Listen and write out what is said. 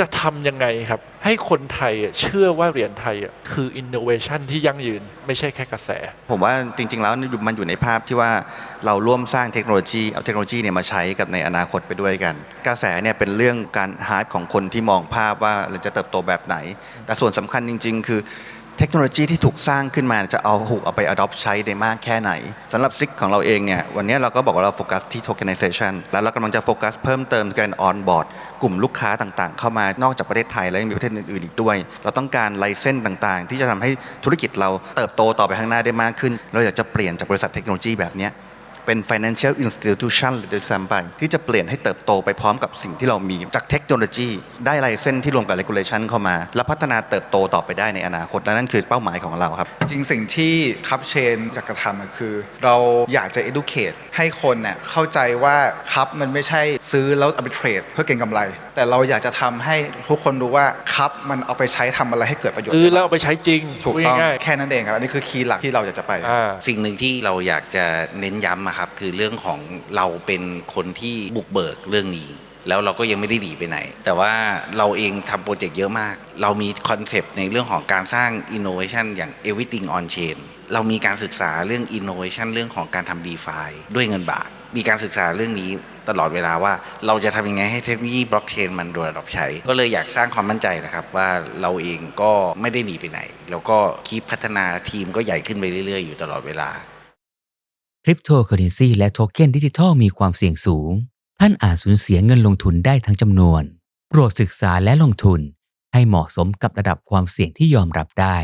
จะทำยังไงครับ ให้คนไทยเชื่อว่าเหรียญไทยคืออินโนเวชันที่ยั่งยืน ไม่ใช่แค่กระแส ผมว่าจริง ๆ แล้วมันอยู่ในภาพที่ว่าเราร่วมสร้างเทคโนโลยีเอาเทคโนโลยีเนี่ยมาใช้กับในอนาคตไปด้วยกัน กระแสเนี่ยเป็นเรื่องการฮาร์ดของคนที่มองภาพว่าเราจะเติบโตแบบไหน แต่ส่วนสำคัญจริง ๆ คือ เทคโนโลยีที่ถูกสร้างขึ้นมาจะเอาถูกเอาไป adopt ใช้ได้มากแค่ไหนสำหรับซิกของเราเองเนี่ยวันนี้เราก็บอกว่าเราโฟกัสที่ tokenization แล้วเรากำลังจะโฟกัสเพิ่มเติมการ on board กลุ่มลูกค้าต่างๆ เข้ามานอกจากประเทศไทยแล้วยังมีประเทศอื่นๆอีกด้วย เราต้องการไลเซนส์ต่างๆ ที่จะทำให้ธุรกิจเราเติบโตต่อไปข้างหน้าได้มากขึ้น เราอยากจะเปลี่ยนจากบริษัทเทคโนโลยีแบบเนี้ย เป็น financial institution หรือด้วยซ้ำไปที่จะเปลี่ยนให้เติบโตไปพร้อมกับสิ่งที่เรามีจากเทคโนโลยี ได้ไลเซนส์ที่รวมกับ regulation เข้ามา แล้วพัฒนาเติบโตต่อไปได้ในอนาคตและนั่นคือเป้าหมายของเราครับ จริงสิ่งที่คับเชนอยากจะทำอะคือ เราอยากจะ educate ให้คนเนี่ยเข้าใจว่าคับมันไม่ใช่ซื้อแล้วเอาไปเทรดเพื่อเก็งกำไร แต่เราอยากจะทำให้ทุกคนรู้ว่าคับมันเอาไปใช้ทำอะไรให้เกิดประโยชน์ซื้อได้แล้วบ้างเอาไปใช้จริงถูกต้องง่ายแค่นั้นเองครับอันนี้คือคีย์หลักที่เราอยากจะไปๆอ่าสิ่งหนึ่งที่เราอยากจะเน้นย้ำะครับคือเรื่องของเราเป็นคนที่บุกเบิกเรื่องนี้ แล้วเราก็ยังไม่ได้หนีไปไหน แต่ว่าเราเองทำโปรเจกต์เยอะมาก เรามีคอนเซปต์ในเรื่องของการสร้าง innovation อย่าง everything on chain เรามีการศึกษาเรื่อง innovation เรื่องของการทำ DeFi ด้วยเงินบาท มีการศึกษาเรื่องนี้ตลอดเวลาว่าเราจะทำยังไงให้เทคโนโลยีบล็อกเชนมันโดนรับใช้ ก็เลยอยากสร้างความมั่นใจนะครับ ว่าเราเองก็ไม่ได้หนีไปไหน แล้วก็คีปพัฒนาทีมก็ใหญ่ขึ้นไปเรื่อยๆ อยู่ตลอดเวลา คริปโตเคอเรนซีและโทเค็นดิจิทัลมีความเสี่ยงสูง ท่านอาจสูญเสียเงินลงทุนได้ทั้งจำนวน โปรดศึกษาและลงทุนให้เหมาะสมกับระดับความเสี่ยงที่ยอมรับได้